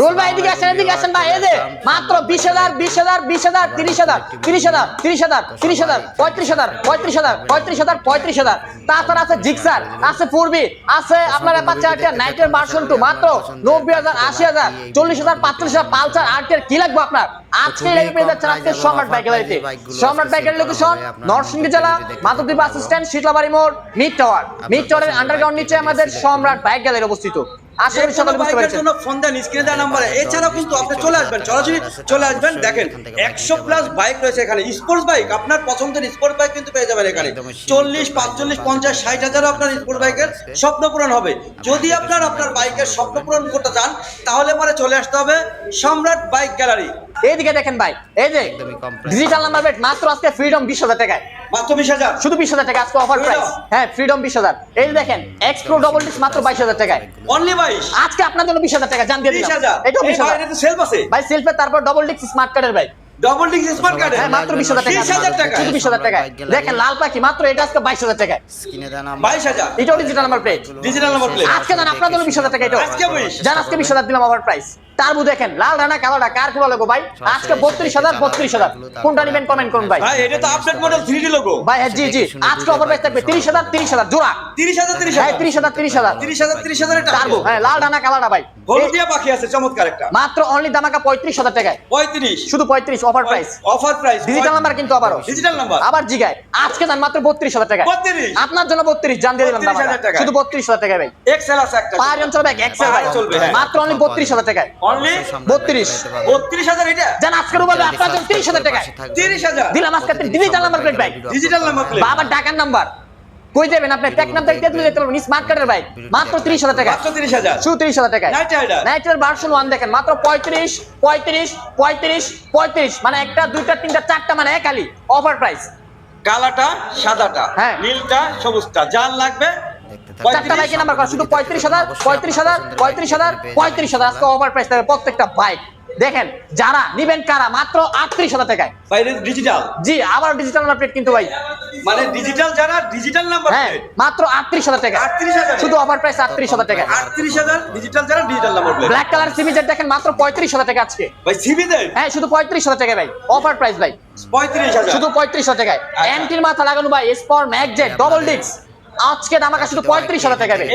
Role ভাই এদিকে আসেন এদিকে আসেন ভাই এই যে মাত্র বিশ হাজার বিশ হাজার বিশ হাজার তিরিশ হাজার তিরিশ হাজার তিরিশ হাজার তিরিশ হাজার পঁয়ত্রিশ হাজার পঁয়ত্রিশ হাজার পঁয়ত্রিশ হাজার পঁয়ত্রিশ হাজার। তাছাড়া আছে জিক্সার আছে ফুরবি আছে আপনার অ্যাপাচে আরটিআর নাইটের ভার্সন টু মাত্র নব্বই হাজার আশি হাজার চল্লিশ হাজার পাঁচচল্লিশ হাজার পালসার আরটিআর কি লাগবে আপনার? আজকে পেয়ে যাচ্ছেন আজকে সম্রাট বাইক গ্যালারিতে সম্রাট বাইকের লোকেশন নরসিংদী জেলা মাধবদী বাস স্ট্যান্ড শীতলাবাড়ি মোড় মিড টাওয়ার মিড টাওয়ারের আন্ডারগ্রাউন্ড নিচে আমাদের সম্রাট বাইক গ্যালারি অবস্থিত। আশা করি সকলে বুঝতে পেরেছেন। জন্য ফোন দেন স্ক্রিনে দেওয়া নাম্বারে এছাড়াও কিন্তু আপনি চলে আসবেন সরাসরি চলে আসবেন দেখেন একশো প্লাস বাইক রয়েছে এখানে। স্পোর্টস বাইক আপনার পছন্দের স্পোর্টস বাইক কিন্তু পেয়ে যাবেন এখানে। চল্লিশ পাঁচচল্লিশ পঞ্চাশ ষাট হাজারও আপনার স্পোর্টস বাইকের স্বপ্ন পূরণ হবে। যদি আপনার আপনার বাইকের স্বপ্ন পূরণ করতে চান তাহলে পরে চলে আসতে হবে সম্রাট বাইক গ্যালারি এইদিকে দেখেন ভাই এই যে ডিজিটাল নাম্বার প্লেট মাত্র আজকে ফ্রিডম বিশ হাজার টাকায়। মাত্র বিশ হাজার। শুধু বিশ হাজার টাকা আজকে অফার প্রাইস হ্যাঁ ফ্রিডম এই ডবল ডিস্ক মাত্র টাকায়। অনলি আজকে আপনার জন্য বিশ হাজার টাকা জান দিয়ে দিলাম। সেলফ আছে। ভাই সেলফে তারপর ডবল ডিস্ক স্মার্ট কার্ডের ভাই। ডবল ডিস্ক স্মার্ট কার্ডে হ্যাঁ মাত্র টাকা। 20,000 টাকা। শুধু বিশ হাজার দেখেন লাল পাখি মাত্র এটা আজকে স্ক্রিনে number. Digital number plate digital number plate আজকে জান আপনার জন্য বিশ হাজার টাকা আজকে বিশ। জান আজকে বিশ হাজার দিলাম অফার প্রাইস টার্বো দেখেন লাল রানা কালোটা কার লোগো ভাই? আজকে বত্রিশ হাজার বত্রিশ হাজার। কোনটা নেবেন কমেন্ট করুন ভাই। ভাই এটা তো update model three D logo ভাই হ্যাঁ জি জি। আজকে অফার প্রাইস থাকবে তিরিশ হাজার তিরিশ হাজার। জোড়া। তিরিশ হাজার তিরিশ হ্যাঁ হাজার তিরিশ হাজার। তিরিশ হাজার তিরিশ হাজার তিরিশ হাজার টার্বো হ্যাঁ লাল কালাটা ভাই। হলদিয়া পাখি আছে চমৎকার একটা। মাত্র অনলি দামাকা পঁয়ত্রিশ হাজার টাকায়। পঁয়ত্রিশ। শুধু পঁয়ত্রিশ offer price offer price digital number কিন্তু আবারও। ডিজিটাল নাম্বার আবার জিগায়। আজকে যান মাত্র বত্রিশ হাজার টাকা 32 আপনার জন্য বত্রিশ জান দিয়ে দিলাম 32,000 শুধু বত্রিশ হাজার টাকা ভাই। এক্সেল আছে একটা। পাঁচ অঞ্চল ব্যাগ এক্সেল ভাই। চলবে, হ্যাঁ। মাত্র অনলি বত্রিশ হাজার টাকায়। অনলি বত্রিশ। বত্রিশ হাজার এটা? জান আজকের উপরে আপনার জন্য তিরিশ হাজার টাকায় হাজার। দিলাম আজকে ডিজিটাল নাম্বার প্লেট ভাই। ডিজিটাল নাম্বার প্লেট বাবার ডাকার নাম্বার কই যাবেন আপনি? টেক নাম্বার দিয়ে তুলে দিতে পারবেন। স্মার্ট কার্ডের ভাই। মাত্র তিরিশ হাজার টাকা। মাত্র তিরিশ হাজার। শুধু তিরিশ হাজার টাকায়। Night Rider। ভার্সন ওয়ান দেখেন। মাত্র পঁয়ত্রিশ পঁয়ত্রিশ পঁয়ত্রিশ পঁয়ত্রিশ। মানে একটা দুইটা তিনটা চারটা মানে এক আলি অফার প্রাইস কালাটা সাদাটা হ্যাঁ। নীলটা সবুজটা। যার লাগবে চারটা বাইকের নাম্বার করা শুধু পঁয়ত্রিশ হাজার পঁয়ত্রিশ হাজার পঁয়ত্রিশ হাজার পঁয়ত্রিশ হাজার আজকে ওভার প্রাইস থাকবে প্রত্যেকটা বাইক দেখেন যারা নিবেন কারা? মাত্র আটত্রিশ হাজার টাকায়। ডিজিটাল জি আবার ডিজিটাল নাম্বার প্লেট কিন্তু ভাই। মানে ডিজিটাল যারা ডিজিটাল নাম্বার হ্যাঁ মাত্র আটত্রিশ হাজার টাকা 38,000 শুধু অফার প্রাইস আটত্রিশ হাজার টাকা আটত্রিশ হাজার ডিজিটাল যারা digital number plate black colour সিমিজের দেখেন মাত্র পঁয়ত্রিশ হাজার টাকা আজকে। ভাই সিবি হ্যাঁ শুধু পঁয়ত্রিশ হাজার টাকা ভাই অফার প্রাইস ভাই। পঁয়ত্রিশ হাজার। শুধু পঁয়ত্রিশ হাজার টাকায়। অ্যান্টির মাথা লাগানো ভাই স্পর ম্যাকজেট ডবল ডিক্স আজকে দামাকা শুধু পঁয়ত্রিশ হাজার টাকা ভাই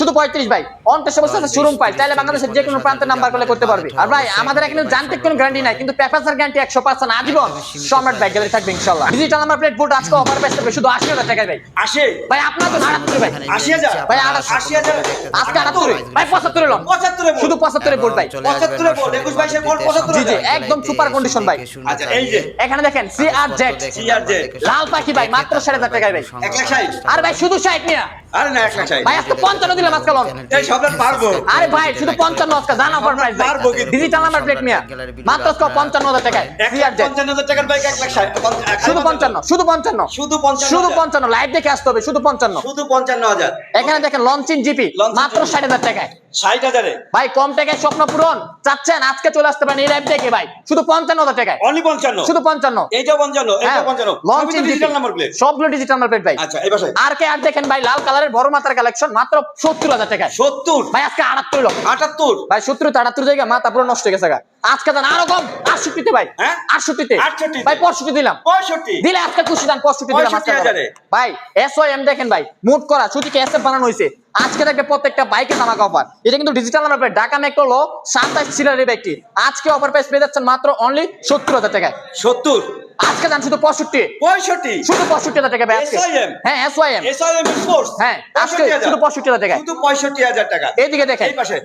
শুধু পঁয়ত্রিশ ভাই। অনটেস্ট বলছে শোরুম পাই চাইলে বাংলাদেশের যে কোনো প্রান্তে নাম্বার করলে করতে পারবে। আর ভাই আমাদের এখানে জানতে কোনো গ্যারান্টি নাই কিন্তু প্যাপাসার গ্যারান্টি একশো পার্সেন্ট আজীবন সম্রাট ব্যাগ গ্যালারি থাকবে ইনশাল্লাহ। ডিজিটাল নাম্বার প্লেট বোর্ড আজকে অফার প্রাইস থাকবে শুধু আশি হাজার টাকায় ভাই। আসে ভাই আপনার তো আটাত্তর ভাই। আশি হাজার? ভাই আশি হাজার? আজকে আটাত্তরে। ভাই পঁচাত্তরে লন পঁচাত্তরে শুধু পঁচাত্তরে বোর্ড ভাই। পঁচাত্তরে বল, একুশ বাইশের বল, পঁচাত্তরে জি, জি, একদম super condition ভাই। আচ্ছা, এই যে। এখানে দেখেন সি আর জেড CRZ লাল পাখি ভাই মাত্র সাড়ে হাজার টাকায় ভাই। এক লাখ ষাট। আর ভাই শুধু ষাট নিয়া আরে না এক লাখ ভাই আজকে পঞ্চান্ন দিলাম এই পারব। আরে ভাই শুধু পঞ্চান্ন আজকে জানা অফার প্রাইস পারব কিন্তু। ডিজিটাল নাম্বার প্লেট নিয়া। মাত্র আজকে পঞ্চান্ন হাজার টাকায়। এক সি লাখ আর জেড পঞ্চান্ন হাজার টাকার বাইক এক লাখ শুধু পঞ্চান্ন। শুধু পঞ্চান্ন। শুধু পঞ্চান্ন শুধু। পঞ্চান্ন লাইভ দেখে আসতে হবে শুধু পঞ্চান্ন। শুধু পঞ্চান্ন হাজার। এখানে দেখেন লঞ্চিন জিপি মাত্র। ষাট হাজার টাকায়। ষাট হাজারে? ভাই কম টাকায় স্বপ্ন পূরণ। চাচ্ছেন আজকে চলে আসতে পারেন এই লাইভ দেখে ভাই। শুধু পঞ্চান্ন হাজার টাকায়। অনলি পঞ্চান্ন? শুধু পঞ্চান্ন। এইটা পঞ্চান্ন এইটা পঞ্চান্ন। লঞ্চিন ডিজিটাল নাম্বার প্লেট সবগুলো ডিজিটাল নাম্বার প্লেট ভাই। আচ্ছা এই আর কে আর দেখেন ভাই লাল কালারের বড় মাথার কালেকশন মাত্র সত্তর হাজার টাকা সত্তর? ভাই আজকে আটাত্তর লক্ষ আটাত্তর? ভাই সত্তর আটাত্তর জায়গা মাথা পুরো নষ্ট হয়ে গেছে আজকে দেন আরও কম আটষট্টিতে ভাই। হ্যাঁ? আটষট্টিতে। 68 ভাই পঁয়ষট্টি দিলাম। পঁয়ষট্টি। দিলে আজকে খুশি দাম পঁয়ষট্টি দিলাম আজকে 65 হাজারে। ভাই এস ওয়াই এম দেখেন ভাই মুট করা সুতিকে এস এফ বানানো হয়েছে আজকে দেখবে প্রত্যেকটা বাইকে ধামাকা অফার এটা কিন্তু digital number plate Dhaka metro লো সাতাশ সিলারের ব্যক্তি আজকে অফার প্রাইস পেয়ে যাচ্ছেন মাত্র অনলি সত্তর হাজার টাকায়। সত্তর? আজকে যান শুধু পঁয়ষট্টি। পঁয়ষট্টি? শুধু পঁয়ষট্টি হাজার টাকা হ্যাঁ এস ওয়াই হ্যাঁ এস ওয়াই এম হ্যাঁ আজকে শুধু পঁয়ষট্টি হাজার টাকা শুধু পঁয়ষট্টি হাজার টাকা। এইদিকে দেখেন। এই পাশে।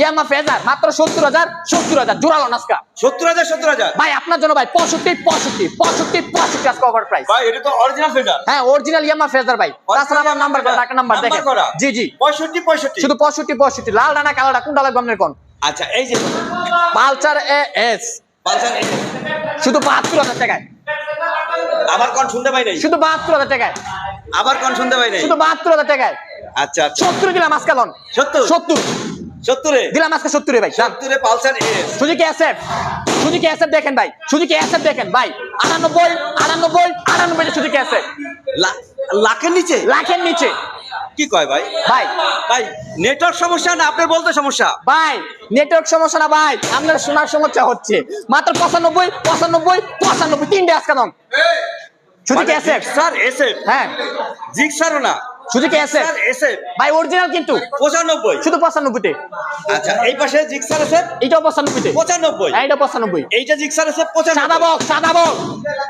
ইয়ামা ফেজার মাত্র সত্তর হাজার সত্তর হাজার জোরালো নাস্কা সত্তর হাজার সত্তর হাজার? ভাই আপনার জন্য ভাই পঁয়ষট্টি পঁয়ষট্টি পঁয়ষট্টি পঁয়ষট্টি আজকে ওভার প্রাইস ভাই এটা তো অরিজিনাল ফেডার হ্যাঁ অরিজিনাল ইয়ামা ফেজার ভাই। তাছাড়া আমার নাম্বার করা টাকা নাম্বার দেখেন। জি জি। পঁয়ষট্টি পঁয়ষট্টি? শুধু পঁয়ষট্টি পঁয়ষট্টি। লাল ডানা কালো কোনটা লাগবে আপনার কোন? আচ্ছা এই যে। Pulsar A S. পালসার শুধু বাহাত্তর হাজার টাকায়। আবার কোন শুনতে পাই নাই? শুধু বাহাত্তর হাজার টাকায়। আবার কোন শুনতে পাই নাই? শুধু বাহাত্তর হাজার টাকায়। আচ্ছা আচ্ছা। সত্তর আজকে লন সত্তর? সত্তর। সত্তরে? দিলাম আজকে সত্তরে ভাই। সত্তরে Pulsar S Suzuki asset Suzuki asset দেখেন ভাই? সুজুকি অ্যাসেট দেখেন ভাই? আটানব্বই আটানব্বই আটানব্বই সুজুকি অ্যাসেট লাখের নিচে? লাখের নিচে। কি কয় ভাই? ভাই। ভাই নেটওয়ার্ক সমস্যা না আপনার বলতে সমস্যা? ভাই নেটওয়ার্ক সমস্যা না ভাই আপনার শোনার সমস্যা হচ্ছে। মাত্র পঁচানব্বই পঁচানব্বই পঁচানব্বই তিনটে আজকে দাম। শুধু কি আছে স্যার এসএফ হ্যাঁ। জিক্সারও না। শুধু কি আছে এসএফ ভাই অরিজিনাল কিন্তু। পঁচানব্বই। শুধু পঁচানব্বইতে আচ্ছা এই পাশে জিক্সার আছে এটাও পঁচানব্বইতে পঁচানব্বই। হ্যাঁ এটা পঁচানব্বই। এইটা জিক্সার আছে সাদা পঁচানব্বই। বক সাদা বক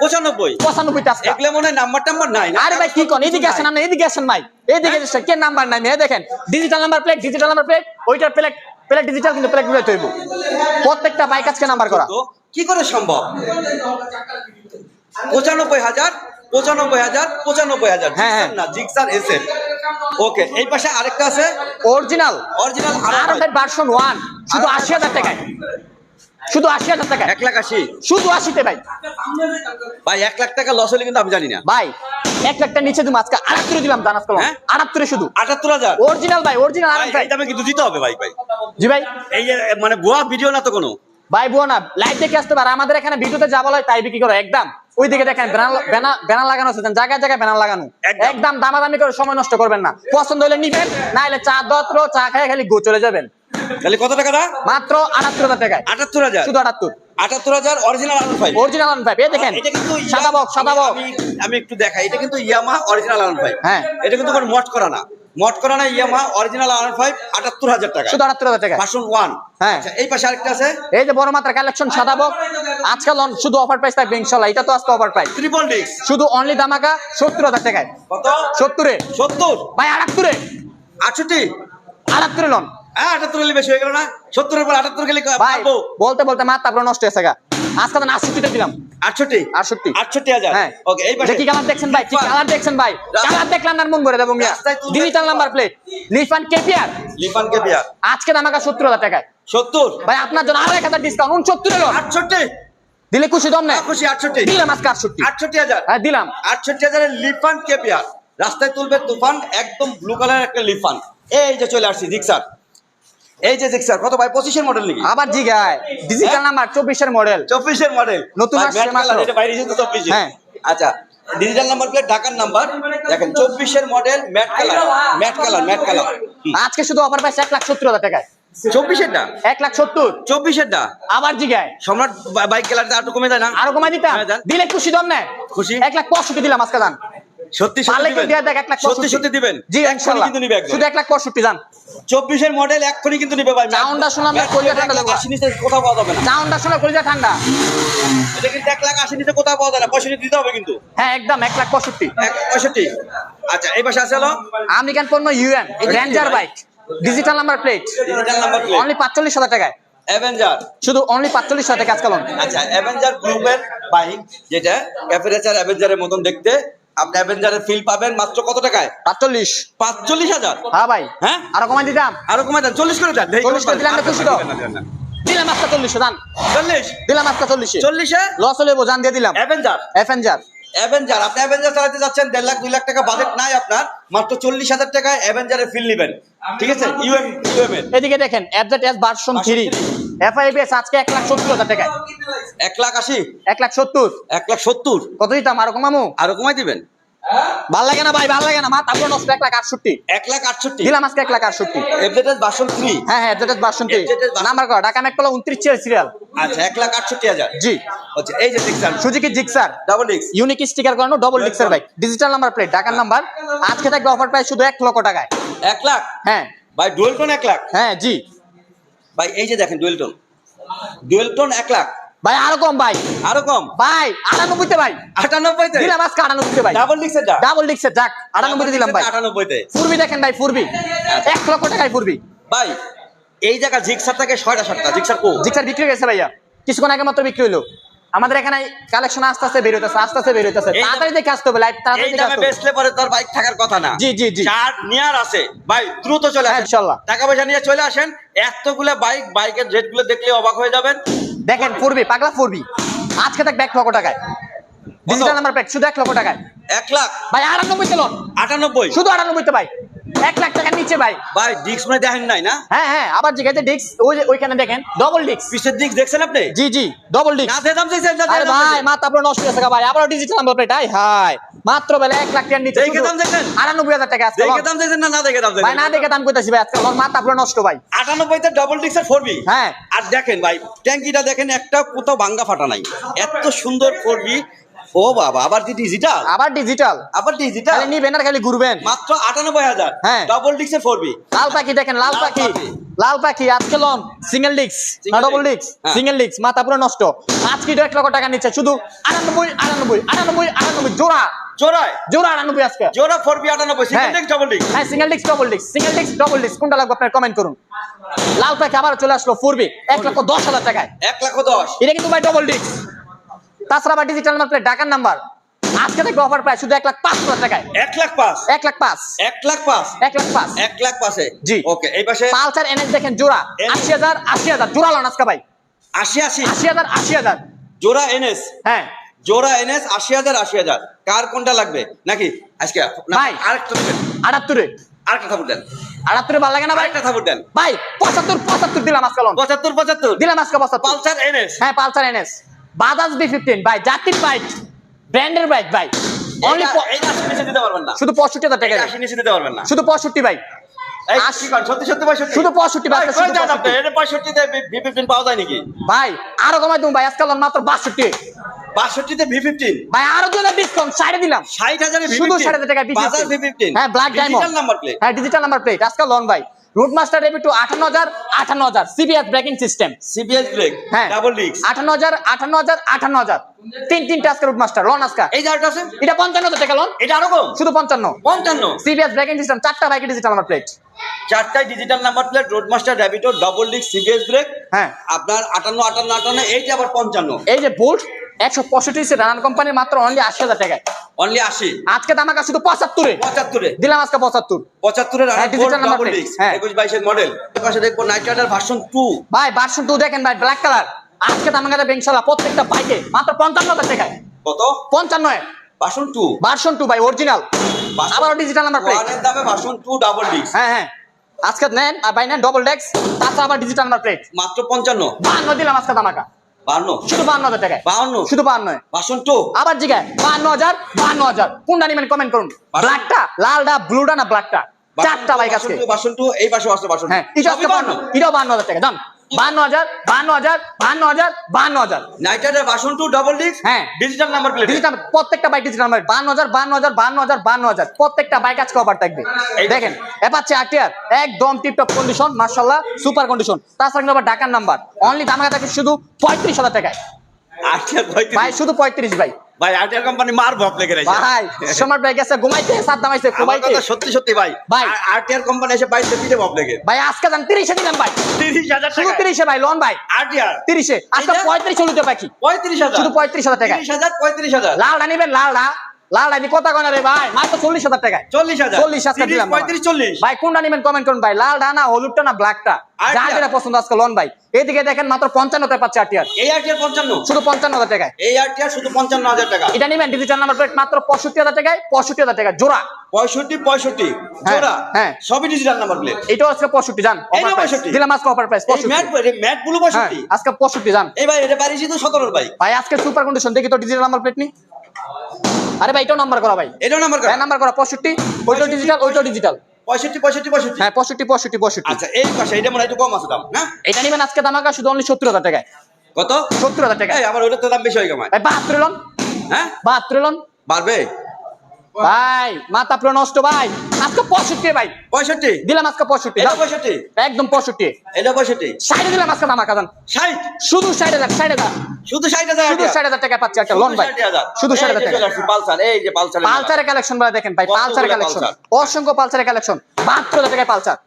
পঁচানব্বই। পঁচানব্বইতে আজকে এগুলো মনে নাম্বার টাম্বার নাই আরে ভাই কি কোন? এদিকে আসেন আপনি এদিকে আসেন ভাই। এদিকে আসেন কে নাম্বার নাই? মেয়ে দেখেন। Digital number plate digital number plate ওইটার প্লেট প্লেট ডিজিটাল কিন্তু প্লেটগুলো তৈব প্রত্যেকটা বাইক আজকে নাম্বার করা। কি করে সম্ভব? পঁচানব্বই হাজার পঁচানব্বই হাজার পঁচানব্বই হাজার হ্যাঁ, হ্যাঁ। না জিক্সার এসএফ। ওকে এই পাশে আরেকটা আছে? অরিজিনাল অরিজিনাল আর ভার্সন ওয়ান শুধু আশি হাজার টাকায়। শুধু আশি হাজার টাকায়। এক লাখ আশি। শুধু আশিতে ভাই। ভাই এক লাখ টাকা লস হলে কিন্তু আমি জানি না। ভাই এক লাখটা নিচে তুমি আজকে আটাত্তরে দিলাম দানাস কলম। হ্যাঁ? আটাত্তরে শুধু। আটাত্তর হাজার? অরিজিনাল ভাই অরিজিনাল ভাই, এই দামে কিন্তু দিতে হবে ভাই ভাই। জি ভাই। এই মানে ভিডিও না তো কোনো? ভাই বোন না। লাইভ দেখে আসতে পারে। আমাদের এখানে ভিডিওতে যা বলা হয় তাই বিক্রি করো একদম। ওই দিকে দেখেন ব্যানার লাগানো আছে জায়গায় জায়গায় ব্যানার লাগানো। একদম। দামাদামি করে সময় নষ্ট করবেন না। পছন্দ হলে নিবেন না হলে চা দত্র চা খাই খালি গো চলে যাবেন। তাহলে কত টাকা দা? মাত্র আটাত্তর হাজার টাকায়। আটাত্তর হাজার? শুধু আটাত্তর। আটাত্তর হাজার অরিজিনাল আনন্দ ভাই অরিজিনাল ভাই এই দেখেন এটা কিন্তু সাদা বক সাদা বক আমি একটু দেখাই এটা কিন্তু ইয়ামা অরিজিনাল আনন্দ ভাই হ্যাঁ। এটা কিন্তু কোনো মট করা না। মট করা না ইয়ামা অরিজিনাল আনন্দ ভাই আটাত্তর হাজার টাকা। শুধু আটাত্তর হাজার টাকা? ভার্সন ওয়ান হ্যাঁ। আচ্ছা এই পাশে আরেকটা আছে? এই যে বড় মাত্রা কালেকশন সাদা বক। আজকাল শুধু অফার প্রাইস থাকবে ইনশাল্লাহ। এটা তো আজকে অফার প্রাইস ট্রিপল ডিস্ক শুধু অনলি দামাকা সত্তর হাজার টাকায়। কত? সত্তরে। সত্তর? ভাই আটাত্তরে। আটষট্টি? আটাত্তরে লন হ্যাঁ আটাত্তর হলে বেশি হয়ে গেল না? সত্তরের পর আটাত্তর গেলে বলতে বলতে মাত্রা পুরো নষ্ট হয়েছে আজকে তো আটষট্টিটা দিলাম। আটষট্টি? আটষট্টি। আটষট্টি হাজার। হ্যাঁ। ওকে কালার দেখছেন ভাই কি কালার দেখছেন ভাই। কালার দেখলাম না মন ভরে দেবো মিয়া। রাস্তায় তুলবে- digital number plate Lifan KPR Lifan কে আজকে দামাকা সত্তর হাজার টাকায়। সত্তর? ভাই আপনার জন্য আরও এক হাজার ডিসকাউন্ট উনসত্তর এলো আটষট্টি? দিলে খুশি দম নেই খুশি আটষট্টি। দিলাম আজকে আটষট্টি। আটষট্টি হাজার? হ্যাঁ দিলাম। আটষট্টি হাজারের লিফান কেপিয়ার রাস্তায় তুলবে তুফান একদম ব্লু কালার একটা লিফান এই যে চলে আসছি জিক্সার এই যে জিক্সার কত ভাই? পঁচিশের মডেল নাকি? আবার ডিজিটাল নাম্বার চব্বিশের মডেল চব্বিশের মডেল নতুন বাইরে চব্বিশে। হ্যার আচ্ছা ডিজিটাল নাম্বার প্লেট ঢাকার নাম্বার দেখেন চব্বিশের model matte colour matte colour matte colour আজকে শুধু অফার পাইছে এক লাখ সত্তর হাজার টাকায়। চব্বিশেরটা এক লাখ সত্তর। চব্বিশেরটা আবার জিগায়। সম্রাট বাইক কালারটা একটু কমে যায় না? আরও কমাই দিতাম হ্যাঁ, দিলে খুশি দম নেয় খুশি? এক লাখ পঁয়ষট্টি দিলাম আজকে দান। সত্যি পারলে দেখ এক লাখ সত্যি সত্যি দিবেন? জি এক্ষুনি কিন্তু নিবে শুধু এক লাখ পঁয়ষট্টি যান। চব্বিশের মডেল এক্ষুনি কিন্তু নিবে ভাই কলিজা ঠান্ডা লাগবে। আশি নিচে কোথাও পাওয়া যাবে না। চাউনটা শুনে কলিজা ঠান্ডা। এটা কিন্তু এক লাখ আশি নিচে কোথাও পাওয়া যায় না পঁয়ষট্টি দিতে হবে কিন্তু। হ্যাঁ একদম এক লাখ পঁয়ষট্টি। পঁয়ষট্টি। আচ্ছা এই পাশে আছে হলো? আমেরিকান পণ্য UN ranger bike digital number plate digital number plate only পাঁচচল্লিশ হাজার টাকায়। অ্যাভেঞ্জার শুধু অনলি পাঁচচল্লিশ হাজার টাকা আজকাল আচ্ছা অ্যাভেঞ্জার গ্রুপের বাইক যেটা অ্যাপারেচার অ্যাভেঞ্জারের মতন দেখতে। আপনি অ্যাভেঞ্জারের ফিল পাবেন মাত্র কত টাকায়? পাঁচচল্লিশ। পাঁচচল্লিশ হাজার? হ্যাঁ ভাই। হ্যাঁ? আরও কমাই দিতাম। আরও কমে দেন চল্লিশ করে দেন। চল্লিশ করে দিলে আমরা খুশি তো? দিলাম আজকে চল্লিশে দান। চল্লিশ? দিলাম আজকে চল্লিশে চল্লিশে? লস হলে জান দিয়ে দিলাম। অ্যাভেঞ্জার অ্যাভেঞ্জার অ্যাভেঞ্জার আপনি অ্যাভেঞ্জার চালাতে যাচ্ছেন দেড় লাখ দুই লাখ টাকা বাজেট নাই আপনার। মাত্র চল্লিশ হাজার টাকায় অ্যাভেঞ্জারের ফিল নেবেন। ঠিক আছে? ইউএম ইউএম এদিকে দেখেন FZ S version three FIBS আজকে এক লাখ সত্তর হাজার টাকায়। এক লাখ আশি? এক লাখ সত্তর? এক লাখ সত্তর? কত দিতাম আরও কমামু? আরও কমাই দিবেন? ভালো লাগে না ভাই ভালো লাগে না। মা তারপর নষ্ট এক লাখ আটষট্টি। এক লাখ আটষট্টি? দিলাম আজকে এক লাখ আটষট্টি। এফজেড বাসন থ্রি হ্যাঁ হ্যাঁ FZ S version three number করা ঢাকা মেট্রোলা উনত্রিশ চেয়ার সিরিয়াল আচ্ছা এক লাখ আটষট্টি হাজার। জি। আচ্ছা এই যে সিক্সার Suzuki Gixxer double X unique sticker করানো ডবল ডিক্সের বাইক ডিজিটাল নাম্বার প্লেট ঢাকার নাম্বার আজকে থাকবে অফার প্রাইস শুধু এক লক্ষ টাকায়। এক লাখ? হ্যাঁ। ভাই ডুয়েল টোন এক লাখ? হ্যাঁ জি। ভাই এই যে দেখেন ডুয়েল টোন ডুয়েল টোন এক লাখ। ভাই আরও কম ভাই। আরও কম? ভাই আটানব্বইতে ভাই। আটানব্বইতে? দিলাম আজকে আটানব্বইতে ভাই। ডাবল ডিক্সের ডাক ডাবল ডিক্সের ডাক আটানব্বইতে দিলাম ভাই। আটানব্বইতে। ফুরবি দেখেন ভাই ফুরবি। এক লক্ষ টাকায় ফুরবি। ভাই এই জায়গা জিক্সার থাকে ছয়টা সাতটা। জিক্সার কো? জিক্সার বিক্রি হয়ে গেছে ভাইয়া। কিছুক্ষণ আগে মাত্র বিক্রি হলো আমাদের এখানে কালেকশন আস্তে আস্তে বের হইতেছে আস্তে আস্তে বের হইতেছে। তাড়াতাড়ি দেখে আসতে হবে লাইভ তাড়াতাড়ি দেখে আসতে বেচলে পরে তোর বাইক থাকার কথা না। জি, জি, জি। চার নিয়ার আছে। ভাই দ্রুত চলে আসেন। ইনশাল্লাহ। টাকা পয়সা নিয়ে চলে আসেন। এতগুলো বাইক বাইকের রেটগুলো দেখলে অবাক হয়ে যাবেন। দেখেন ফুরবি পাগলা ফুরবি আজকে থাকবে এক লক্ষ টাকায়। ডিজিটাল নাম্বার প্লেট শুধু এক লক্ষ টাকায়। এক লাখ? ভাই আটানব্বই চলো আটানব্বই। শুধু আটানব্বইতে ভাই। এক লাখ টাকার নিচে ভাই। ভাই ডিক্স মানে দেখেন নাই না? হ্যাঁ হ্যাঁ আবার ডিক্স ওই যে ওইখানে দেখেন ডবল ডিক্স পিসের ডিক্স দেখছেন আপনি? জি জি ডবল ডিক্স না দাম চাইছেন আরে ভাই চাইছেন? মা তারপরে নষ্ট হয়ে গেছে ভাই আবার ডিজিটাল নাম্বার প্লেট হাই হাই মাত্র বেলা এক লাখ টাকার নিচে দেখে দাম দেখেন? আটানব্বই হাজার টাকা আজকে দেখে দাম দেখছেন না না দেখে দাম ভাই না দেখে দাম কইতাছি ভাই আজকে লন মাথা পুরো নষ্ট ভাই। আটানব্বইতে ডাবল ডিক্সের ফোর বি হ্যাঁ। আর দেখেন ভাই ট্যাঙ্কিটা দেখেন একটা কোথাও ভাঙ্গা ফাটা নাই। এত সুন্দর ফোর বি ও বাবা আবার কি ডিজিটাল আবার ডিজিটাল আবার ডিজিটাল খালি নিবেন আর খালি ঘুরবেন। মাত্র আটানব্বই হাজার। হ্যাঁ। ডাবল ডিক্সের ফোর বি লাল পাখি দেখেন লাল পাখি। লাল পাখি আজকে লন সিঙ্গেল ডিক্স না ডবল ডিক্স। সিঙ্গেল ডিক্স মাথা পুরো নষ্ট। আজকে এক লক্ষ টাকা নিচ্ছে শুধু আটানব্বই আটানব্বই আটানব্বই আটানব্বই। জোড়া। জোড়ায়? জোড়া আটানব্বই আজকে। জোড়া ফোর বি আটানব্বই। সিঙ্গেল। ডিক্স ডাবল ডিক্স হ্যাঁ সিঙ্গেল ডিক্স ডবল ডিক্স সিঙ্গেল ডিক্স ডবল ডিক্স কোনটা লাগবে আপনার কমেন্ট করুন। লাল পাখি আবার চলে আসলো ফুরবি এক লক্ষ দশ হাজার টাকায়। এক লাখ দশ। এটা কিন্তু ভাই ডবল ডিক্স তাছাড়া ডিজিটাল নাম্বার ডাকার নাম্বার আজকে থেকে অফার প্রায় শুধু এক লাখ পাঁচ হাজার টাকায়। এক লাখ পাঁচ? এক লাখ পাঁচ। এক লাখ পাঁচ? এক লাখ পাঁচ। এক লাখ পাঁচে? জি। ওকে এই পাশে? পালসার এনএস দেখেন জোড়া। আশি হাজার আশি হাজার। জোড়া লন আজকে ভাই। আশি আশি? আশি হাজার আশি হাজার। জোড়া এনএস? হ্যাঁ। জোড়া এনএস আশি হাজার আশি হাজার। কার কোনটা লাগবে? নাকি আজকে ভাই। আরেকটা আটাত্তরে। আরেকটা থাপুর দেন। আটাত্তরে ভালো লাগে না ভাই? একটা থাপুর দেন। ভাই পঁচাত্তর পঁচাত্তর দিলাম আজকে লন পঁচাত্তর পঁচাত্তর? দিলাম আজকে পালসার এনএস? হ্যাঁ Pulsar NS. Bajaj V fifteen ভাই জাতির বাইক ব্র্যান্ডের বাইক ভাই। শুধু পঁয়ষট্টি হাজার টাকা দিতে পারবেন না। শুধু পঁয়ষট্টি ভাই। শুধু পঁয়ষট্টি পঁয়ষট্টি। পাওয়া যায় নাকি? ভাই আরও কমাই তুমি ভাই। আজকে লন মাত্র বাষট্টি। বাষট্টিতে ভি ফিফটিন ভাই আরও ডিসকাউন্ট সাইডে দিলাম। ষাট হাজারে শুধু ষাট হাজার হ্যাঁ ব্ল্যাক ডায়মন্ড নাম্বার প্লেট হ্যাঁ ডিজিটাল নাম্বার প্লেট আজকে লন ভাই। রুট মাস্টার টু আটান্ন হাজার আটান্ন হাজার CBS braking system CBS brake হ্যাঁ। ডাবল ডিক্স আটান্ন হাজার আটান্ন হাজার আটান্ন হাজার। তিন তিনটা আজকে রুট মাস্টার লন আজকে। এই জারটা আছে? এটা পঞ্চান্ন হাজার টাকা লন এটা আরও কম? শুধু পঞ্চান্ন। পঞ্চান্ন? সিবিএস ব্রেকিং সিস্টেম চারটা বাইকের ডিজিটাল নাম্বার প্লেট চারটায় digital number plate road master র্যাবিটো double ডিক্স সিবিএস ব্রেক হ্যাঁ। আপনার আটান্ন আটান্ন আটান্ন এই যে আবার পঞ্চান্ন। এই যে বোল্ট একশো পঁয়ষট্টি রানার কোম্পানির মাত্র অনলি আশি হাজার টাকায়। অনলি আশি? আজকে দামাকা শুধু পঁচাত্তরে। পঁচাত্তরে? দিলাম আজকে পঁচাত্তর। পঁচাত্তরের হ্যাঁ। একুশ বাইশের মডেল পাশে দেখব নাইট ভার্সন টু ভাই ভার্সন টু দেখেন ভাই ব্ল্যাক কালার আজকে দামাকা দেবে ইনশাল্লাহ প্রত্যেকটা বাইকে মাত্র পঞ্চান্ন হাজার টাকায়। কত? পঞ্চান্ন ভার্সন টু ভার্সন টু ভাই অরিজিনাল আবার ডিজিটাল নাম্বার প্লেট দামে ভার্সন টু ডাবল ডিক্স হ্যাঁ হ্যাঁ। আজকে নেন আর ভাই নেন ডবল ডেক্স তাছাড়া আবার ডিজিটাল নাম্বার প্লেট মাত্র পঞ্চান্ন। বাহান্ন দিলাম আজকে দামাকা বান্ন শুধু বান্ন হাজার টাকায়। বাহান্ন। শুধু বাহান্ন বাসন টু আবার জিগায় বান্ন হাজার বান্ন হাজার। কোনটা নিবেন কমেন্ট করুন। ব্ল্যাকটা লালটা ব্লুটা না ব্ল্যাকটা চারটা বাইক আছে ভার্সন টু এই পাশে আসছে ভার্সন হ্যাঁ এটা বান্ন এটাও হাজার টাকা দাম বাহান্ন হাজার বাহান্ন হাজার বাহান্ন হাজার বাহান্ন হাজার। টু ডাবল হ্যাঁ। ডিজিটাল নাম্বার প্লেট ডিজিটাল প্রত্যেকটা বাইক ডিজিটাল নাম্বার বাহান্ন হাজার বাহান্ন হাজার বাহান্ন হাজার বাহান্ন হাজার। প্রত্যেকটা বাইক আজকে অফার থাকবে। দেখেন আটিয়ার একদম টিপটপ কন্ডিশন মার্শাল্লাহ সুপার কন্ডিশন তাছাড়া কিন্তু আবার ঢাকার নাম্বার অনলি থাকে শুধু পঁয়ত্রিশ হাজার টাকায়। ভাই শুধু পঁয়ত্রিশ ভাই। ভাই আরটিআর কোম্পানি মারবো আপনাকে ভাই সোমার ভাই গেছে ঘুমাইতে সাত দামাইছে ঘুমাইতে। কথা সত্যি সত্যি ভাই। ভাই। আরটিআর কোম্পানি এসে বাইশ দিয়ে দেবো আপনাকে ভাই আজকে জান 30 এ দিলাম ভাই। তিরিশ হাজার শুধু 30 এ ভাই লোন ভাই। আরটিআর তিরিশে। আজকে এইটা? পঁয়ত্রিশ তো পঁয়ত্রিশ হাজার। শুধু পঁয়ত্রিশ হাজার টাকা। তিরিশ হাজার পঁয়ত্রিশ হাজার। লালটা লাল লালটা লালটা দি কথা কয় রে ভাই। মাত্র চল্লিশ হাজার টাকায়। চল্লিশ হাজার। চল্লিশ আজকে দিলাম পঁয়ত্রিশ চল্লিশ। ভাই কোনটা নিবেন কমেন্ট করুন ভাই। লালটা না হলুদটা না ব্ল্যাকটা যা যেটা পছন্দ আজকে লোন ভাই। এদিকে দেখেন মাত্র পঞ্চান্নতে পাচ্ছে আটিয়ার এই আরটিআর পঞ্চান্ন। শুধু পঞ্চান্ন হাজার টাকায়। এই আরটিআর শুধু পঞ্চান্ন হাজার টাকা। এটা নিবেন ডিজিটাল নাম্বার প্লেট মাত্র পঁয়ষট্টি হাজার টাকায়। পঁয়ষট্টি হাজার টাকা জোড়া। পঁয়ষট্টি পঁয়ষট্টি। হ্যাঁ, জোড়া। হ্যাঁ। সবই ডিজিটাল নাম্বার প্লেট এটাও আজকে পঁয়ষট্টি জান। এইটাও অফার প্রাইস 65 দিলাম আজকে অফার প্রাইস পঁয়ষট্টি। ম্যাট ম্যাট হ্যাঁ পঁয়ষট্টি। আজকে পঁয়ষট্টি জান। এই ভাই এটা বাড়িয়েছি তো সতেরোর ভাই। ভাই আজকে সুপার কন্ডিশন দেখি তো ডিজিটাল নাম্বার প্লেট নি। আরে ভাই এটাও নাম্বার করা ভাই। এটাও নাম্বার হ্যাঁ নাম্বার করা পঁয়ষট্টি ওইটাও ডিজিটাল ওইটাও ডিজিটাল পঁয়ষট্টি পঁয়ষট্টি পঁয়ষট্টি? হ্যাঁ পঁয়ষট্টি পঁয়ষট্টি পঁয়ষট্টি। আচ্ছা এই পাশে এটা মনে হয় একটু কম আছে দাম না? এটা নিবেন আজকে দাম আকা শুধু অনলি সত্তর হাজার টাকায়। কত? সত্তর হাজার টাকায়। এই আমার ওইটা তো দাম বেশি হয়ে গেল ভাই বাহাত্তর লন হ্যাঁ? বাহাত্তর লন বাড়বে? ভাই মাথা পুরো নষ্ট ভাই। আজকে পঁয়ষট্টি ভাই। পঁয়ষট্টি? দিলাম আজকে পঁয়ষট্টি পঁয়ষট্টি? একদম পঁয়ষট্টি। এটা পঁয়ষট্টি? ষাটে দিলাম আজকে দামাকা দান ষাট? শুধু ষাট হাজার ষাট হাজার। শুধু ষাট হাজার শুধু ষাট হাজার টাকা পাচ্ছে একটা লোন ভাই। শুধু ষাট হাজার টাকা। পালসার এই যে পালসার পালসারের কালেকশন ভাই দেখেন ভাই পালসারের কালেকশন অসংখ্য পালসারের কালেকশন বাহাত্তর হাজার টাকায় পালসার।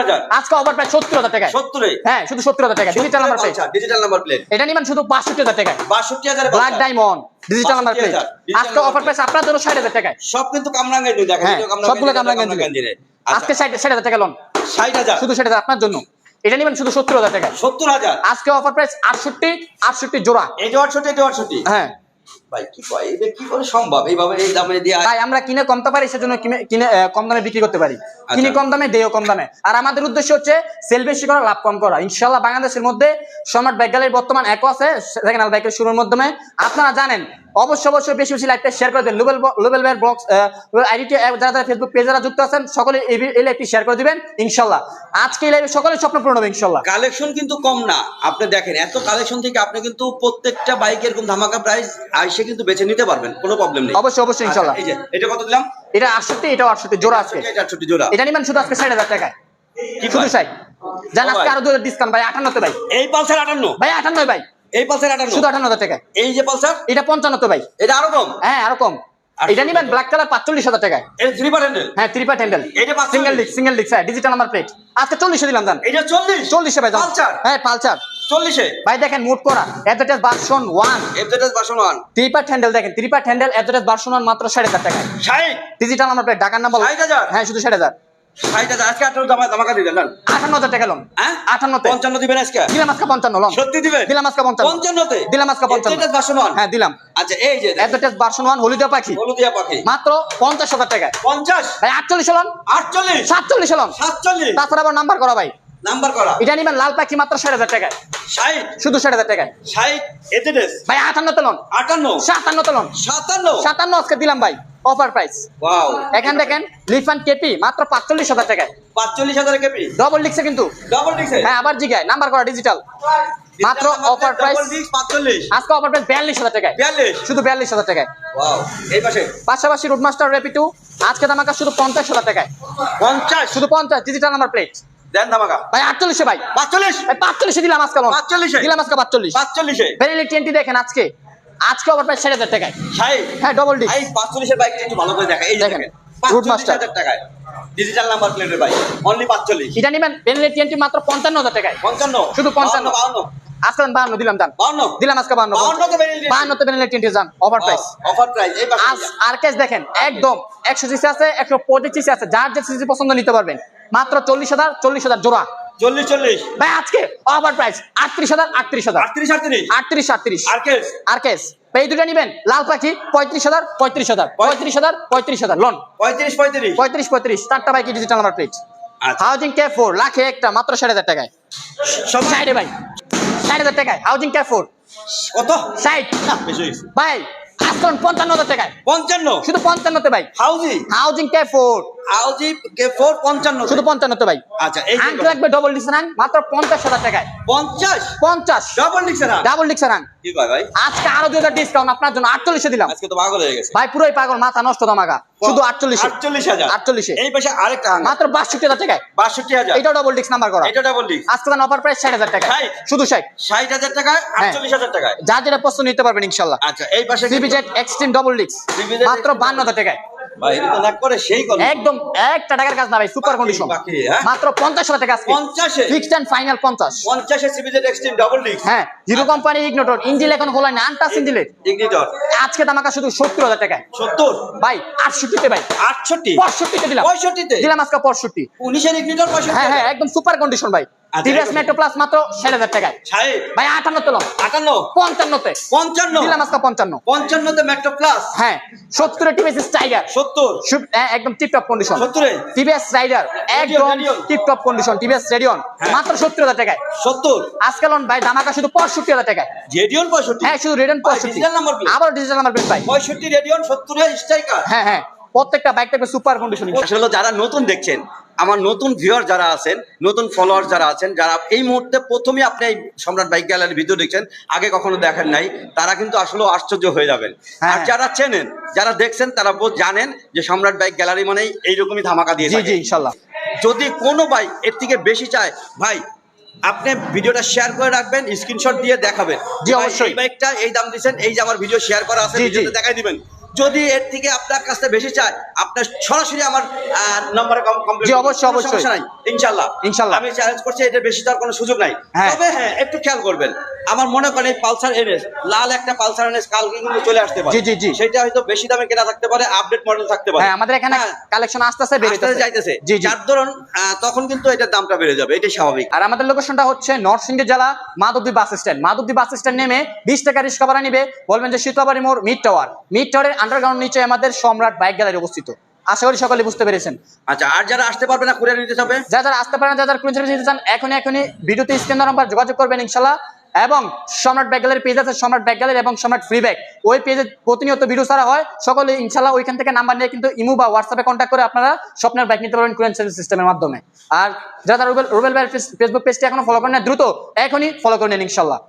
হাজার? আজকে প্রায় সত্তর হাজার সত্তরে? হ্যাঁ শুধু সত্তর হাজার টাকা digital number plate digital number plate এটা নিবেন শুধু বাষট্টি হাজার টাকায়। বাষট্টি হাজার black diamond digital number plate আজকে অফার প্রাইস আপনার জন্য ষাট হাজার টাকায়। সব কিন্তু কামরাঙ্গাই দুই দেখেন সবগুলো কামরাঙ্গাই দিলে। আজকে আজকে ষাট ষাট হাজার টাকা লোন ষাট হাজার? শুধু ষাট হাজার আপনার জন্য। এটা নিবেন শুধু সত্তর হাজার টাকা সত্তর হাজার? আজকে অফার প্রাইস আটষট্টি আটষট্টি জোড়া। এটা আটষট্টি এটা আটষট্টি। হ্যাঁ। ভাই কি কয় এটা কি করে সম্ভব? এইভাবে এই দামে দিয়ে ভাই আমরা কিনে কমতে পারি সেজন্য কিনে- কিনে কম দামে বিক্রি করতে পারি। কিনে আচ্ছা। কম দামে দেও কম দামে। আর আমাদের উদ্দেশ্য হচ্ছে সেল বেশি করা লাভ কম করা। ইনশাল্লাহ বাংলাদেশের মধ্যে সম্রাট বাইক গ্যালারির বর্তমান একও আছে সেকেন্ড হ্যান্ড শুরুর মাধ্যমে। আপনারা জানেন অবশ্যই অবশ্যই বেশি বেশি লাইভটা শেয়ার করে দেন। লুবেল লুবেল ভাইয়ের ব্লগস আইডিটি যারা যারা ফেসবুক পেজ যারা যুক্ত আছেন সকলে এই লাইভটি শেয়ার করে দিবেন ইনশাল্লাহ আজকে এই লাইভে সকলে স্বপ্ন পূরণ হবে ইনশাল্লাহ কালেকশন কিন্তু কম না। আপনি দেখেন এত কালেকশন থেকে আপনি কিন্তু প্রত্যেকটা বাইক এরকম ধামাকা প্রাইস আইসে কিন্তু বেছে নিতে পারবেন কোনো প্রবলেম নেই। অবশ্যই অবশ্যই আচ্ছা, এই যে এটা কত দিলাম? এটা আটষট্টি এটা আটষট্টি জোড়া আজকে। এটা 68 জোড়া। এটা নিবেন শুধু আজকে ষাট হাজার টাকায়। কি শুধু? ষাট। জান আজকে আরও 2000 ডিসকাউন্ট ভাই আটান্নতে ভাই। এই পালসার আটান্ন? ভাই আটান্ন ভাই। এই পালসার আটান্ন? শুধু আটান্ন হাজার টাকায়। এই যে পালসার? এটা পঞ্চান্নতে ভাই। এটা আরও কম? হ্যাঁ আরও কম। এটা নিবেন ব্ল্যাক কালার এটা হ্যান্ডেল হ্যাঁ হ্যান্ডেল এটা সিঙ্গেল ডিস্ক সিঙ্গেল ডিস্ক হ্যাঁ ডিজিটাল নাম্বার প্লেট আজকে চল্লিশে দিলাম জান। এটা চল্লিশ? চল্লিশে ভাই পালচার হ্যাঁ পালচার ভাই দেখেন মোট করা অ্যাডভার্টাইজ ভার্সন ভার্সন হ্যান্ডেল দেখেন ত্রিপাট হ্যান্ডেল অ্যাডভার্টাইজ ভার্সন ওয়ান মাত্র ষাট হাজার টাকায়। ডিজিটাল নাম্বার প্লেট ঢাকার নাম্বার 60,000? হ্যাঁ শুধু ষাট হাজার। ষাট হাজার আজকে আঠারো দামা ধামাকা দিবেন না আটান্ন হাজার টাকা লোন হ্যাঁ? পঞ্চান্ন দিবেন আজকে? দিলাম আজকে পঞ্চান্ন লম। সত্যি দিবেন? দিলাম আজকে পঞ্চান্ন। পঞ্চান্নতে? দিলাম আজকে পঞ্চান্ন। এফজেডএস হ্যাঁ দিলাম। আচ্ছা এই যে দেখেন, অ্যাডভার্টাইজ ভার্সন ওয়ান হলুদিয়া পাখি। হলুদিয়া পাখি। মাত্র পঞ্চাশ হাজার পঞ্চাশ? ভাই আটচল্লিশ লোন। আটচল্লিশ? সাতচল্লিশ লোন। সাতচল্লিশ? তাছাড়া আবার নাম্বার করা ভাই। নাম্বার করা। এটা নিবেন লাল পাখি মাত্র ষাট হাজার টাকায়। ষাট? শুধু ষাট হাজার টাকায়। ষাট? এফজেডএস ভাই আটান্ন সাতান্ন সাতান্ন? আজকে দিলাম ভাই অফার প্রাইস ওয়াও এখান দেখেন লিফান কেপি মাত্র পাঁচচল্লিশ হাজার টাকায়। পাঁচচল্লিশ হাজার কেপি? ডবল লিখছে কিন্তু। ডবল হ্যাঁ আবার জিগায় নাম্বার করা ডিজিটাল মাত্র অফার প্রাইস ডবল ডিক্স পাঁচচল্লিশ। আজকে অফার প্রাইস বিয়াল্লিশ হাজার টাকায়। বিয়াল্লিশ? শুধু বিয়াল্লিশ হাজার টাকায়। ওয়াও এই পাশে? পাশাপাশি রুটমাস্টার রেপি টু আজকে দামাকা শুধু পঞ্চাশ হাজার টাকায়। পঞ্চাশ? শুধু পঞ্চাশ ডিজিটাল নাম্বার প্লেট দেন ধামাকা। ভাই আটচল্লিশে ভাই। পাঁচচল্লিশ? পাঁচচল্লিশে দিলাম আজকে পাঁচচল্লিশে? দিলাম আজকে পাঁচচল্লিশ। পাঁচচল্লিশে? ভ্যালিডি টোয়েন্টি দেখেন আজকে। আজকে অফার প্রাইস ষাট হাজার টাকায়। হ্যাঁ ডবল ডি এই পাঁচচল্লিশের বাইকটা একটু ভালো করে দেখা এই দেখেন, দেখেন Root হাজার টাকায়। ডিজিটাল নাম্বার প্লেটের বাইক অনলি পাঁচচল্লিশ। এটা নিবেন ভ্যালিডি টোয়েন্টি মাত্র পঞ্চান্ন হাজার টাকায়। পঞ্চান্ন? শুধু পঞ্চান্ন। বাউন্ন আজকে বাহান্ন দিলাম দাম বাউন্ন দিলাম আজকে বাহান্ন বাউন্নতে Benelli TNT বাহান্নতে ভ্যালিডি অফার প্রাইস অফার প্রাইস এই পাশে আজ আর কেস দেখেন একদম একশো সিসি আছে একশো পঁচিশ সিসি আছে। যার যে সিসি পছন্দ নিতে পারবেন। মাত্র চল্লিশ হাজার চল্লিশ হাজার জোড়া। চল্লিশ চল্লিশ। ভাই আজকে অফার প্রাইস আটত্রিশ হাজার আটত্রিশ হাজার। আটত্রিশ আটত্রিশ। আটত্রিশ আটত্রিশ। আর কেস আর কেস এই দুটো নিবেন? লাল পাখি পঁয়ত্রিশ হাজার পঁয়ত্রিশ হাজার। পঁয়ত্রিশ। হাজার পঁয়ত্রিশ হাজার। লোন। পঁয়ত্রিশ পঁয়ত্রিশ। পঁয়ত্রিশ পঁয়ত্রিশ। চারটা বাইকি ডিজিটাল নাম্বার প্লেট আচ্ছা। হাউজিং কে ফোর লাখে একটা মাত্র ষাট হাজার টাকায়। সব ভাই। ষাট হাজার টাকায়। হাউজিং কে ফোর কত? ষাট। না ভাই আসুন পঞ্চান্ন হাজার টাকায় পঞ্চান্ন? শুধু পঞ্চান্নতে ভাই। Haojue? Haojue K four? Haojue K four পঞ্চান্ন? শুধু পঞ্চান্নতে ভাই। আচ্ছা এই যে হ্যাঙ্ক লাগবে ডবল ডিক্স মাত্র পঞ্চাশ হাজার টাকায়। পঞ্চাশ? পঞ্চাশ। ডবল ডিক্স কি কয় ভাই? আজকে আরও দুই হাজার ডিসকাউন্ট আপনার জন্য আটচল্লিশে দিলাম। আজকে তো পাগল হয়ে গেছে। ভাই পুরোই পাগল মাথা নষ্ট দমাগা শুধু আটচল্লিশে। আটচল্লিশ হাজার। আটচল্লিশে। এই পাশে আরেকটা মাত্র বাষট্টি হাজার টাকায়। বাষট্টি হাজার। ডবল ডিক্স নাম্বার করা। এটা ডাবল লিখ আজকে অফার প্রাইস ষাট হাজার টাকা? শুধু ষাট। ষাট হাজার টাকায় আটচল্লিশ হাজার টাকায়। যার যেটা পছন্দ নিতে পারবেন ইনশাল্লাহ। আচ্ছা এই পাশে সিবিজেড এক্সট্রিম ডবল ডিক্স মাত্র বান্ন হাজার টাকায়। একদম একটা টাকার কাজ না ভাই সুপার কন্ডিশন হ্যাঁ? মাত্র পঞ্চাশ হাজার টাকা আজকে। পঞ্চাশে? ফিক্সড অ্যান্ড ফাইনাল পঞ্চাশ। পঞ্চাশে সিবিজেড এক্সট্রিম ডাবল ডিস্ক হ্যাঁ হিরো কোম্পানি ইগনোটর ইঞ্জিল এখন খোলা না আনটাস ইঞ্জিলের ইগনিটর আজকে দামাকা শুধু সত্তর হাজার টাকায়। সত্তর? ভাই আটষট্টিতে ভাই। আটষট্টি? পঁয়ষট্টিতে দিলাম। পঁয়ষট্টিতে? দিলাম আজকে পঁয়ষট্টি। উনিশের ইগনিটর পঁয়ষট্টি হ্যাঁ হ্যাঁ একদম সুপার কন্ডিশন ভাই। টিভিএস এরকম। মেট্রো প্লাস মাত্র ষাট হাজার টাকায়। ভাই আটান্ন তেলাম আটান্ন? পঞ্চান্নতে। পঞ্চান্ন? দিলাম আজকে পঞ্চান্ন। পঞ্চান্নতে মেট্রো প্লাস হ্যাঁ সত্তরে টিভিএস টাইগার সত্তর? একদম টিপটপ কন্ডিশন সত্তরে? টিভিএস রাইডার একদম টিপটপ কন্ডিশন টিভিএস রেডিয়ন হ্যাঁ। মাত্র সত্তর হাজার টাকায়। সত্তর? আজকে লোন ভাই দামাকা শুধু পঁয়ষট্টি হাজার টাকায়। রেডিয়ন পঁয়ষট্টি? হ্যাঁ শুধু রেডিয়ন পঁয়ষট্টি। number আবার ডিজিটাল নাম্বার প্লেট ভাই। পঁয়ষট্টি রেডিয়ন সত্তরে স্ট্রাইকার হ্যাঁ হ্যাঁ। প্রত্যেকটা বাইক থাকবে সুপার কন্ডিশন আসলে যারা নতুন দেখছেন আমার নতুন ভিউয়ার যারা আছেন নতুন ফলোয়ার যারা আছেন যারা এই মুহূর্তে প্রথমে আপনি এই সম্রাট বাইক গ্যালারির ভিডিও দেখছেন আগে কখনো দেখেন নাই তারা কিন্তু আসলে আশ্চর্য হয়ে যাবেন হ্যাঁ। আর যারা চেনেন যারা দেখছেন তারা জানেন যে সম্রাট বাইক গ্যালারি মানেই এইরকমই ধামাকা দিয়ে জি থাকে ইনশাল্লাহ যদি কোনো বাইক এর থেকে বেশি চায় ভাই আপনি ভিডিওটা শেয়ার করে রাখবেন স্ক্রিনশট দিয়ে দেখাবেন জি, ভাই, অবশ্যই। এই বাইকটা এই দাম দিচ্ছেন এই যে আমার ভিডিও শেয়ার করা আছে। ভিডিওতে দেখাই দিবেন যদি এর থেকে আপনার কাছে বেশি চায় আপনার সরাসরি আমার নম্বরে জি, অবশ্যই, অবশ্যই। নাই ইনশাল্লাহ। ইনশাল্লাহ। আমি চ্যালেঞ্জ করছি এটা বেশি তার কোনো সুযোগ নাই। হ্যাঁ। তবে হ্যাঁ একটু খেয়াল করবেন আমার মনে করেন এই পালসার এনএস লাল একটা পালসার এনএস কালকে কিন্তু চলে আসতে পারে। জি, জি, জি। সেটা হয়তো বেশি দামে কেনা থাকতে পারে আপডেট মডেল থাকতে পারে। হ্যাঁ আমাদের এখানে কালেকশন আস্তে আস্তে বেড়ে আস্তে যাইতেছে। জি জি। যার ধরুন তখন কিন্তু এটার দামটা বেড়ে যাবে এটাই স্বাভাবিক। আর আমাদের লোকেশনটা হচ্ছে নরসিংদী জেলা Madhabdi bus stand Madhabdi bus stand নেমে বিশ টাকা রিক্সা ভাড়া নিবে বলবেন যে শীতলাবাড়ি মোড় মিড টাওয়ার মিড টাওয়ারের আন্ডারগ্রাউন্ড নিচে আমাদের সম্রাট বাইক গ্যালারি অবস্থিত। আশা করি সকলে বুঝতে পেরেছেন। আচ্ছা আর যারা আসতে পারবে না কুরিয়ার নিতে যাবে যারা যারা আসতে পারেন যারা যারা সার্ভিস নিতে চান এখনই এখনই ভিডিওতে স্ক্রিন নাম্বার যোগাযোগ করবেন ইনশাল্লাহ এবং সম্রাট ব্যাগ গ্যালারি পেজ আছে সম্রাট ব্যাগ গ্যালারি এবং সম্রাট ফ্রি ব্যাগ ওই পেজে প্রতিনিয়ত ভিডিও ছাড়া হয়। সকলে ইনশাল্লাহ ওইখান থেকে নাম্বার নিয়ে কিন্তু ইমু বা হোয়াটসঅ্যাপে কন্ট্যাক্ট করে আপনারা স্বপ্নের ব্যাগ নিতে পারবেন কুরিয়ার সার্ভিস সিস্টেমের মাধ্যমে। আর যারা যারা রুবেল রুবেল ভাইয়ের ফেসবুক পেজটি এখনও ফলো করেন না দ্রুত এখনই ফলো করে নিন ইনশাল্লাহ